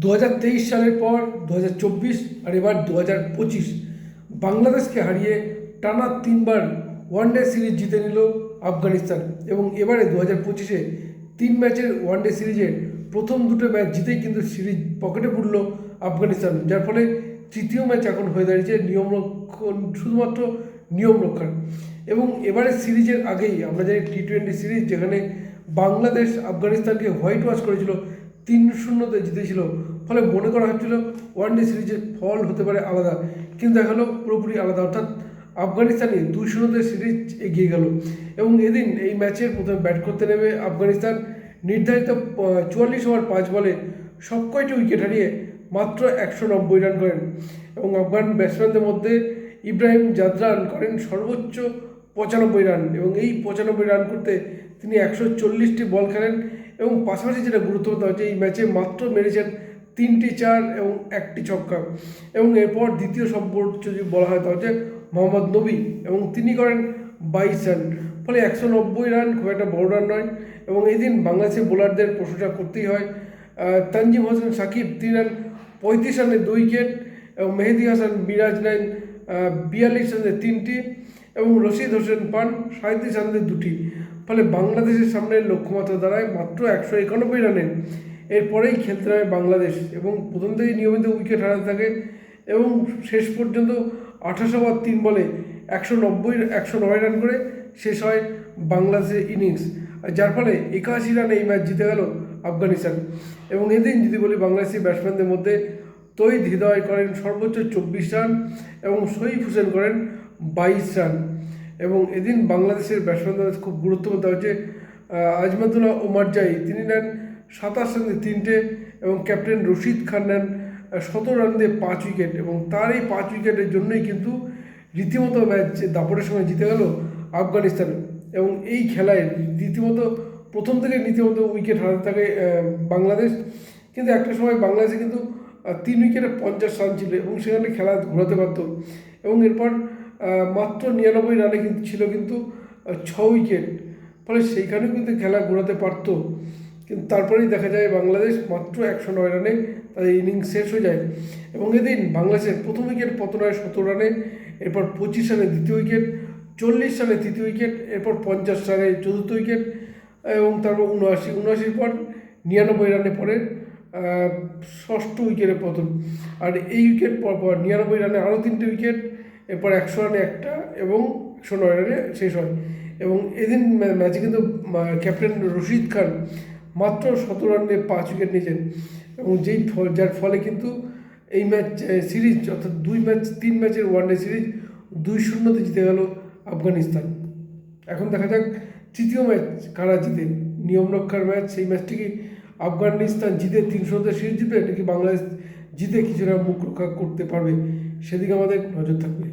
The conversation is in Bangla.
দু হাজার তেইশ সালের পর দু হাজার চব্বিশ আর এবার দু বাংলাদেশকে হারিয়ে টানা তিনবার ওয়ানডে সিরিজ জিতে নিল আফগানিস্তান এবং এবারে দু হাজার পঁচিশে তিন ম্যাচের ওয়ানডে সিরিজে প্রথম দুটো ম্যাচ জিতেই কিন্তু সিরিজ পকেটে পড়ল আফগানিস্তান, যার ফলে তৃতীয় ম্যাচ এখন হয়ে দাঁড়িয়েছে নিয়ম রক্ষণ, শুধুমাত্র নিয়ম রক্ষার এবং এবারে সিরিজের আগেই আমরা জানি টি টোয়েন্টি সিরিজ যেখানে বাংলাদেশ আফগানিস্তানকে হোয়াইট ওয়াশ করেছিল তিন শূন্যতে জিতেছিল। ফলে মনে করা হচ্ছিল ওয়ান ডে সিরিজের ফল হতে পারে আলাদা। কিন্তু দেখা গেলো পুরোপুরি আলাদা। অর্থাৎ আফগানিস্তানে দুই শূন্যতে সিরিজ এগিয়ে গেল। এবং এদিন এই ম্যাচের প্রথমে ব্যাট করতে নেমে আফগানিস্তান নির্ধারিত চুয়াল্লিশ ওভার পাঁচ বলে সব কয়টি উইকেট হারিয়ে মাত্র একশো নব্বই রান করেন। এবং আফগান ব্যাটসম্যানদের মধ্যে ইব্রাহিম জাদরান করেন সর্বোচ্চ পঁচানব্বই রান। এবং এই পঁচানব্বই রান করতে তিনি একশো চল্লিশটি বল খেলেন। এবং পাশাপাশি যেটা গুরুত্বপূর্ণ হচ্ছে এই ম্যাচে মাত্র মেরেছেন তিনটি চার এবং একটি ছক্কা। এবং এরপর দ্বিতীয় সর্বোচ্চ যদি বলা হয় তা হচ্ছে মোহাম্মদ নবী এবং তিনি করেন বাইশ রান। ফলে একশো নব্বই রান খুব একটা বড় রান নয় এবং এই দিন বাংলাদেশের বোলারদের প্রশংসা করতেই হয়। তানজিম হোসেন সাকিব তিনি রান, পঁয়ত্রিশ রানে দুই উইকেট এবং মেহেদি হাসান মিরাজ নেন বিয়াল্লিশ রানে তিনটি এবং রশিদ হোসেন পান সাঁত্রিশ রানে দুটি। ফলে বাংলাদেশের সামনে লক্ষ্যমাত্রা দাঁড়ায় মাত্র একশো একানব্বই রানে। এরপরেই খেলতে নামে বাংলাদেশ এবং প্রথম থেকেই নিয়মিত উইকেট হারাতে থাকে এবং শেষ পর্যন্ত আঠাশ ওভার তিন বলে একশো নব্বই, একশো নয় রান করে শেষ হয় বাংলাদেশের ইনিংস যার ফলে একাশি রানে এই ম্যাচ জিতে গেল আফগানিস্তান। এবং এদিন যদি বলি বাংলাদেশি ব্যাটসম্যানদের মধ্যে তৈদ হৃদয় করেন সর্বোচ্চ চব্বিশ রান এবং সইফ হোসেন করেন বাইশ রান। এবং এদিন বাংলাদেশের ব্যাটসম্যানদের খুব গুরুত্বপূর্ণ হচ্ছে আহ, আজমাতুল্লাহ ওমার জাই। তিনি নেন সাতাশ রান দিয়ে তিনটে এবং ক্যাপ্টেন রশিদ খান নেন সতেরো রান দিয়ে পাঁচ উইকেট এবং তার এই পাঁচ উইকেটের জন্যই কিন্তু রীতিমতো ম্যাচ দাপটের সময় জিতে গেল আফগানিস্তান। এবং এই খেলায় রীতিমতো প্রথম থেকে রীতিমতো উইকেট হারাতে থাকে বাংলাদেশ। কিন্তু একটা সময় বাংলাদেশে কিন্তু তিন উইকেটে পঞ্চাশ রান ছিল এবং সেখানে খেলা ঘোরাতে পারত। এবং এরপর মাত্র নিরানব্বই রানে কিন্তু ছিল কিন্তু ছ উইকেট। ফলে সেইখানেও কিন্তু খেলা ঘোরাতে পারতো। কিন্তু তারপরেই দেখা যায় বাংলাদেশ মাত্র একশো নয় রানে তাদের ইনিংস শেষ হয়ে যায়। এবং এদিন বাংলাদেশের প্রথম উইকেট পতন হয় সতেরো রানে, এরপর পঁচিশ রানে দ্বিতীয় উইকেট, চল্লিশ রানে তৃতীয় উইকেট, এরপর পঞ্চাশ রানে চতুর্থ উইকেট, এবং তারপর উনআশি, উনআশির পর নিরানব্বই রানে পরে ষষ্ঠ উইকেটে পতন আর এই উইকেট পর পর নিরানব্বই রানে আরও তিনটে উইকেট এরপর একশো রানে একটা এবং একশো নয় রানে শেষ হয়। এবং এদিন ম্যাচে কিন্তু ক্যাপ্টেন রশিদ খান মাত্র সতেরো রানে পাঁচ উইকেট নিয়েছেন। এবং যেই ফ- যার ফলে কিন্তু এই ম্যাচ সিরিজ অর্থাৎ দুই ম্যাচ, তিন ম্যাচের ওয়ানডে সিরিজ দুই শূন্যতে জিতে গেল আফগানিস্তান। এখন দেখা যাক তৃতীয় ম্যাচ কারা জিতে। নিয়ম রক্ষার ম্যাচ, সেই ম্যাচটি কি আফগানিস্তান জিতে তিনশোতে সিরিজ জিতবে নাকি বাংলাদেশ জিতে কিছুটা মুখ রক্ষা করতে পারবে? সেদিকে আমাদের নজর থাকবে।